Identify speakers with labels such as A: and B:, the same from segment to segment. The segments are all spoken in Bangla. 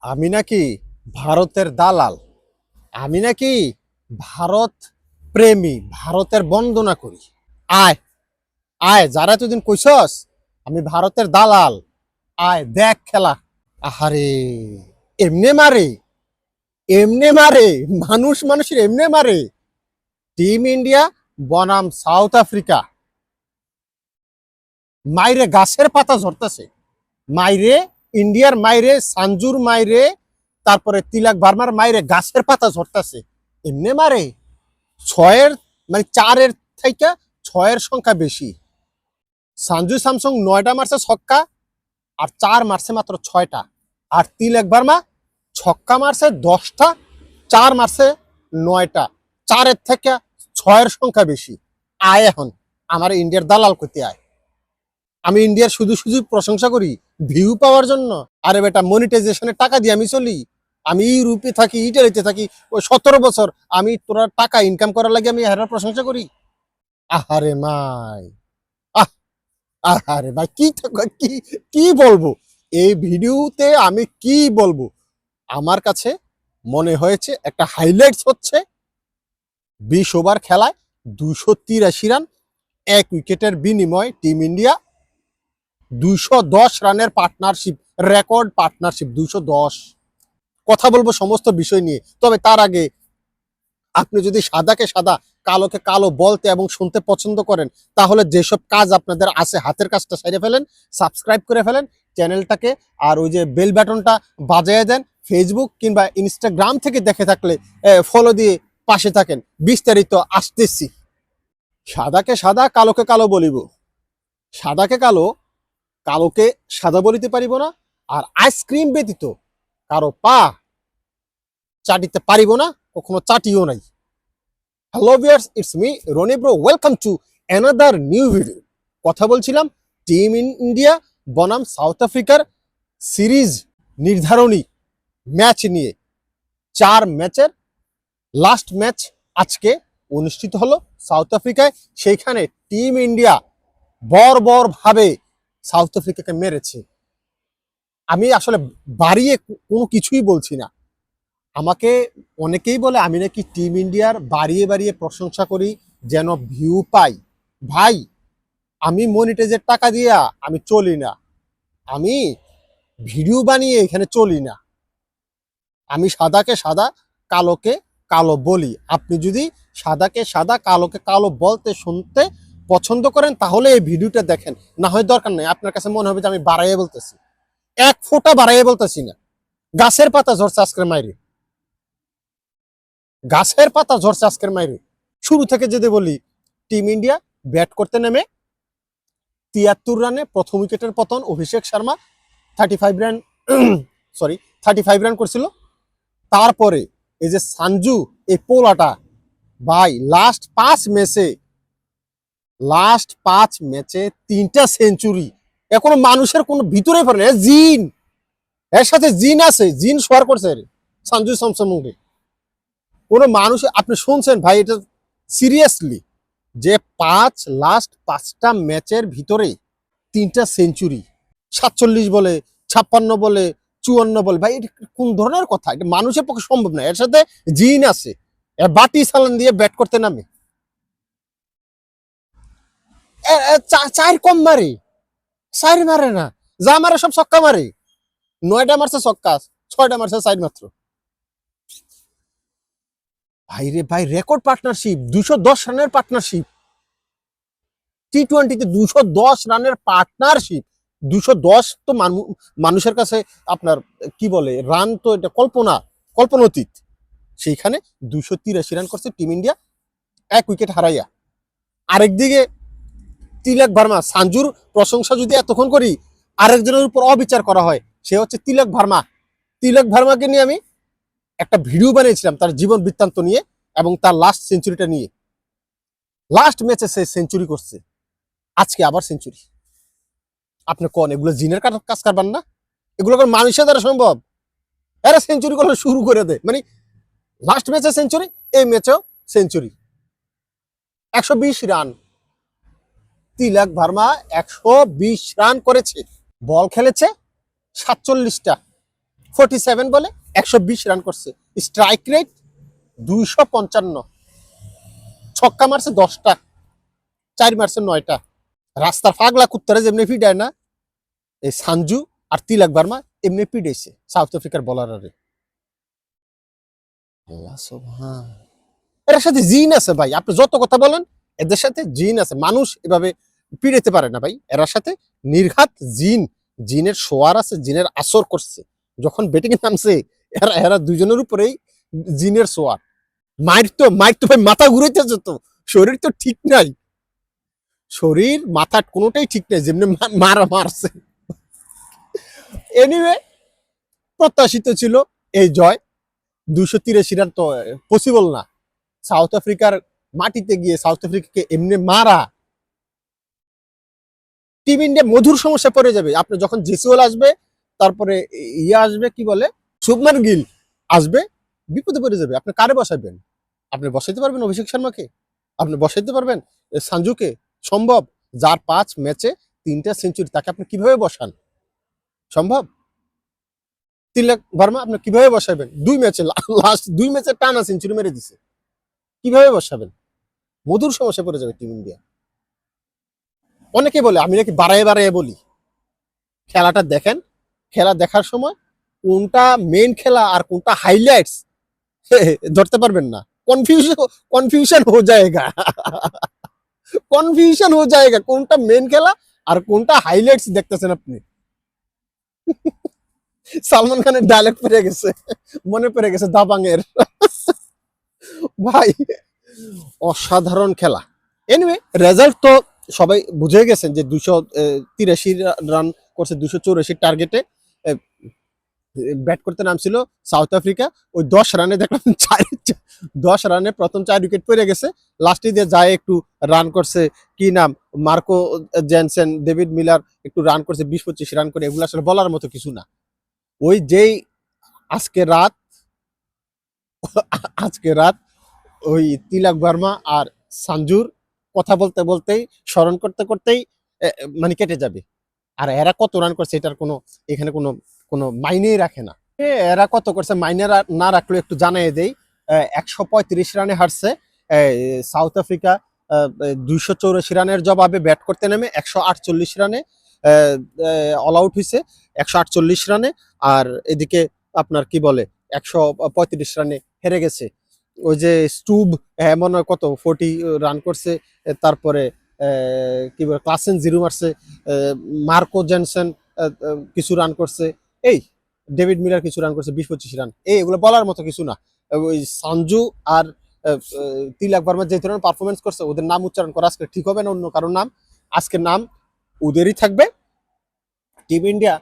A: আমি নাকি ভারতের দালাল? আমি নাকি ভারত প্রেমী, ভারতের বন্দনা করি। আয় আয়, যারা এতদিন কইছস, আমি ভারতের দালাল। আয়, দেখ খেলা। আহারে, এমনে মারে এমনে মারে, মানুষ মানুষের এমনে মারে। টিম ইন্ডিয়া, বনাম সাউথ আফ্রিকা। মাইরে গাছের পাতা ঝরতেছে। মাইরে ইন্ডিয়ার মাইরে, সানজুর মাইরে, তারপরে তিলাক বার্মার মাইরে গাছের পাতা ঝরতেছে। এমনি মারে ছয়ের মানে চারের থেকে ছয়ের সংখ্যা বেশি। সানজু স্যামসং নয়টা মারছে ছক্কা, আর চার মারছে মাত্র ছয়টা। আর তিলক বার্মা ছক্কা মারছে দশটা, চার মারছে নয়টা। চারের থেকে ছয়ের সংখ্যা বেশি। আয় এখন, আমার ইন্ডিয়ার দালাল করতে আয়। আমি ইন্ডিয়ার শুধু শুধু প্রশংসা করি ভিউ পাওয়ার জন্য। আরে বেটা মনিটাইজেশনের টাকা দিয়ে আমি চলি। আমি ইউরোপে থাকি, ইটালিতে থাকি ওই সতেরো বছর আমি তোরা টাকা ইনকাম করার লাগে আমি হেরার প্রশংসা করি। আহারে মাই, আহ, আহারে ভাই কি কি কি বলব? এই ভিডিওতে আমি কি বলব? আমার কাছে মনে হয়েছে একটা হাইলাইটস হচ্ছে, বিশ ওভার খেলায় দুশো তিরাশি রান এক উইকেটের বিনিময় টিম ইন্ডিয়া দুইশো দশ রানের পার্টনারশিপ রেকর্ড পার্টনারশিপ দুইশো দশ। কথা বলব সমস্ত বিষয় নিয়ে, তবে তার আগে আপনি যদি সাদাকে সাদা, কালোকে কালো বলতে এবং শুনতে পছন্দ করেন, তাহলে যেসব কাজ আপনাদের আছে হাতের কাজটা সেরে ফেলেন সাবস্ক্রাইব করে ফেলেন চ্যানেলটাকে, আর ওই যে বেল বাটনটা বাজিয়ে দেন ফেসবুক কিংবা ইনস্টাগ্রাম থেকে দেখে থাকলে ফলো দিয়ে পাশে থাকেন। বিস্তারিত আসতেছি। সাদাকে সাদা, কালোকে কালো বলিব। সাদাকে কালো কালোকে সাদা বলিতে পারিব না, আর আইসক্রিম ব্যতীত কারও পা চাটিতে পারিব না, কখনো চাটিও নাই। Hello viewers it's me Rony bro welcome to another new video কথা বলছিলাম টিম ইন ইন্ডিয়া বনাম সাউথ আফ্রিকার সিরিজ নির্ধারণী ম্যাচ নিয়ে। চার ম্যাচের লাস্ট ম্যাচ আজকে অনুষ্ঠিত হলো সাউথ আফ্রিকায় সেইখানে টিম ইন্ডিয়া বর্বর ভাবে সাউথ আফ্রিকাকে মেরেছে। আমি আসলে বাড়িয়ে কোনো কিছুই বলছি না। আমাকে অনেকেই বলে, আমি নাকি টিম ইন্ডিয়ার বাড়িয়ে বাড়িয়ে প্রশংসা করি, যেন ভিউ পাই। ভাই, আমি মনিটাইজের টাকা দিয়া আমি চলি না। আমি ভিডিও বানিয়ে এখানে চলি না। আমি সাদাকে সাদা, কালোকে কালো বলি। আপনি যদি সাদাকে সাদা, কালোকে কালো বলতে শুনতে পছন্দ করেন, তাহলে এই ভিডিওটা দেখেন। না হয় দরকার নেই, আপনার কাছে মনে হবে যে আমি বাড়াইয়ে বলতেছি। এক ফোঁটা বাড়াইয়ে বলতেছি না। গাছের পাতা ঝরছে আজকের মাইরে। গাছের পাতা ঝরছে আজকের মাইরে। শুরু থেকে যদি বলি, টিম ইন্ডিয়া ব্যাট করতে নেমে তিয়াত্তর রানে প্রথম উইকেটের পতন, Abhishek Sharma thirty five run sorry thirty five run করছিল। তারপরে এই যে সানজু, এই পোলাটা, ভাই লাস্ট পাঁচ ম্যাচে লাস্ট পাঁচ ম্যাচে তিনটা সেঞ্চুরি এখনও মানুষের কোনো ভিতরে না। জিন। এর সাথে জিন আছে। জিন সোয়ার করছে সঞ্জু স্যামসংকে কোনো মানুষ আপনি শুনছেন ভাই, এটা সিরিয়াসলি যে পাঁচ লাস্ট পাঁচটা ম্যাচের ভিতরে তিনটা সেঞ্চুরি সাতচল্লিশ বলে, ছাপ্পান্ন বলে, চুয়ান্ন বলে। ভাই, এটা কোন ধরনের কথা? এটা মানুষের পক্ষে সম্ভব না। এর সাথে জিন আছে। বাটি সালান দিয়ে ব্যাট করতে নামে। চার কম মারে। চার মারে না। যা মারে সব ছক্কা মারে। নয়টা মারছে ছক্কা, ছয়টা মারছে চার মাত্র। ভাই রে ভাই রেকর্ড পার্টনারশিপ দুশো দশ রানের পার্টনারশিপ টি টোয়েন্টিতে দুশো দশ রানের পার্টনারশিপ দুশো দশ তো মানুষের কাছে আপনার, কি বলে রান তো এটা কল্পনা, কল্পনাতীত। সেইখানে দুশো তিরাশি রান করছে টিম ইন্ডিয়া, এক উইকেট হারাইয়া। আরেকদিকে তিলক ভার্মা। সাঞ্জুর প্রশংসা যদি এতক্ষণ করি, আরেকজনের উপর অবিচার করা হয়, সে হচ্ছে তিলক ভার্মা। তিলক ভার্মাকে নিয়ে আমি একটা ভিডিও বানিয়েছিলাম তার জীবন বৃত্তান্ত নিয়ে এবং তার লাস্ট সেঞ্চুরিটা নিয়ে। লাস্ট ম্যাচে সে সেঞ্চুরি করছে। আজকে আবার সেঞ্চুরি আপনি কোন, এগুলো জিনের কাজ করবেন না? এগুলো মানুষের দ্বারা সম্ভব? এরা সেঞ্চুরি করলে শুরু করে দেয়। মানে লাস্ট ম্যাচে সেঞ্চুরি এই ম্যাচেও সেঞ্চুরি একশো বিশ রান। তিলক ভার্মা একশো বিশ রান করেছে। বল খেলেছে সাতচল্লিশটা ফোর্টি সেভেন বলে একশো বিশ রান করছে। স্ট্রাইক রেট দুইশো পঞ্চান্ন, ছক্কা মারছে দশটা, চার মারছে নয়টা। রাস্তার ফাগলা কুত্তারা যেমনি ফিডায় না, এই সানজু আর তিলক বার্মা এমনি পিডেছে সাউথ আফ্রিকার বলারে আল্লাহ এর সাথে জিন আছে ভাই, আপনি যত কথা বলেন, এদের সাথে জিন আছে। মানুষ এভাবে পিড়েতে পারে না ভাই। এরা সাথে নির্ঘাত জিন, জিনের শোয়ার আছে, জিনের আসর করছে। যখন বেটিং নামছে, এরা এরা দুজনের উপরেই জিনের শোয়ার। মায়ের তো মায়ের তো ভাই মাথা ঘুরাইতেছে তো। শরীর তো ঠিক নাই। শরীর, মাথা কোনোটাই ঠিক নাই, যেমনি মারা মারছে। এনিওয়ে প্রত্যাশিত ছিল এই জয়। দুইশো তিরাশি রান তো পসিবল না। সাউথ আফ্রিকার মাটিতে গিয়ে সাউথ আফ্রিকাকে এমনি মারা টিম ইন্ডিয়া মধুর সমস্যা পড়ে যাবে। আপনি যখন জেসিওল আসবে, তারপরে ইয়ে আসবে, কি বলে? শুভমান গিল আসবে, বিপদে পড়ে যাবে। আপনি কারে বসাবেন? আপনি বসাইতে পারবেন অভিষেক শর্মাকে? আপনি বসাইতে পারবেন? সাঞ্জুকে সম্ভব? যার পাঁচ ম্যাচে তিনটা সেঞ্চুরি, তাকে আপনি কীভাবে বসান? সম্ভব? তিলক ভার্মা, আপনি কীভাবে বসাবেন? দুই ম্যাচে লাস্ট দুই ম্যাচে টানা সেঞ্চুরি মেরে দিছে। কীভাবে বসাবেন? মধুর সমস্যা পড়ে যাবে টিম ইন্ডিয়া। অনেকে বলে, আমি নাকি বাড়ায় বাড়ায় বলি। খেলাটা দেখেন, খেলা দেখার সময় কোনটা মেন খেলা আর কোনটা হাইলাইটস ধরতে পারবেন না। কনফিউশন কনফিউশন হয়ে যায়গা। কনফিউশন হয়ে যায়গা, কোনটা মেন খেলা আর কোনটা হাইলাইটস দেখতেছেন আপনি। সালমান খানের ডায়লগ পড়ে গেছে, মনে পড়ে গেছে দাবাংয়ের। ভাই, অসাধারণ খেলা। এনিওয়ে রেজাল্ট তো সবাই বুঝে গেছেন যে দুশো তিরাশি রান করছে দুশো চৌরাশি টার্গেটে ব্যাট করতে নামছিল সাউথ আফ্রিকা ওই দশ রানে দেখলাম চার, দশ রানে প্রথম চার উইকেট পড়ে গেছে। লাস্টে দিয়ে যায় একটু রান করছে, কি নাম? মার্কো জেনসেন ডেভিড মিলার একটু রান করছে, বিশ পঁচিশ রান করে। এগুলো আসলে বলার মতো কিছু না। ওই যেই আজকে রাত আজকে রাত ওই তিলক বর্মা আর সাঞ্জুর কথা বলতে বলতেই, স্মরণ করতে করতেই মানে কেটে যাবে। আর এরা কত রান করছে এটার কোনো, এখানে কোনো কোনো মাইনেই রাখে না। এরা কত করছে মাইনে না রাখলে একটু জানাই দেই একশো পঁয়ত্রিশ রানে হারছে সাউথ আফ্রিকা দুইশো চৌরাশি রানের জবাবে ব্যাট করতে নেমে একশো আটচল্লিশ রানে অল আউট হয়েছে একশো আটচল্লিশ রানে, আর এদিকে আপনার কি বলে, একশো পঁয়ত্রিশ রানে হেরে গেছে। ওই যে স্টুব হ্যাঁ, মনে হয় কত ফোর্টি রান করছে তারপরে কি বলে ক্লাসেন জিরো মারছে মার্কো জেনসন কিছু রান করছে এই ডেভিড মিলার কিছু রান করছে বিশ পঁচিশ রান এই এগুলো বলার মতো কিছু না ওই সঞ্জু আর তিলক বর্মা যে ধরনের পারফরমেন্স করছে ওদের নাম উচ্চারণ করা আজকে ঠিক হবে না অন্য কারোর নাম আজকের নাম ওদেরই থাকবে টিম ইন্ডিয়া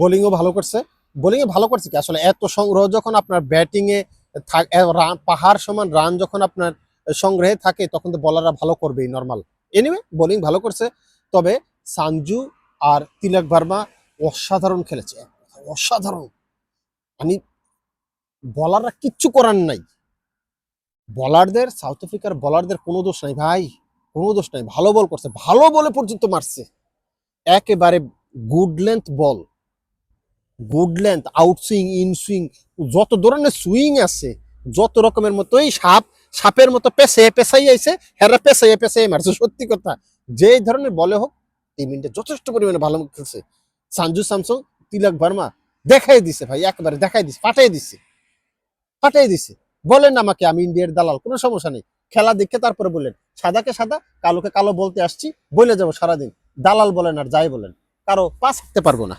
A: বোলিংও ভালো করছে বোলিংয়ে ভালো করছে কি আসলে এত সংগ্রহ যখন আপনার ব্যাটিংয়ে পাহাড় সমান রান যখন আপনার সংগ্রহে থাকে, তখন তো বলাররা ভালো করবেই নর্মাল এনিওয়ে বোলিং ভালো করছে, তবে সানজু আর তিলক ভার্মা অসাধারণ খেলেছে অসাধারণ। মানে বলাররা কিচ্ছু করার নাই। বলারদের সাউথ আফ্রিকার বলারদের কোনো দোষ নাই ভাই, কোনো দোষ নাই। ভালো বল করছে, ভালো বলে পর্যন্ত মারছে। একেবারে good length ball good length out swing in swing যত ধরনের সুইং আছে, যত রকমের মতোই সাপ, সাপের মতো পেছে পেছাই আইছে হেরা পেছাইয়ে পেছাই মারছে। সত্যি কথা যে ধরনের বলে হোক টিম ইন্ডিয়া যথেষ্ট পরিমাণে ভালো খেলছে সানজু স্যামসং, তিলক ভার্মা, দেখাই দিছে ভাই, একেবারে দেখাই দিছে ফাটাই দিছে। ফাটাই দিছে। বলেন আমাকে, আমি ইন্ডিয়ার দালাল, কোনো সমস্যা নেই। খেলা দেখে তারপরে বললেন সাদাকে সাদা, কালোকে কালো বলতে আসছি, বলে যাব সারাদিন। দালাল বলেন আর যাই বলেন, কারও পাস হাঁটতে পারব না।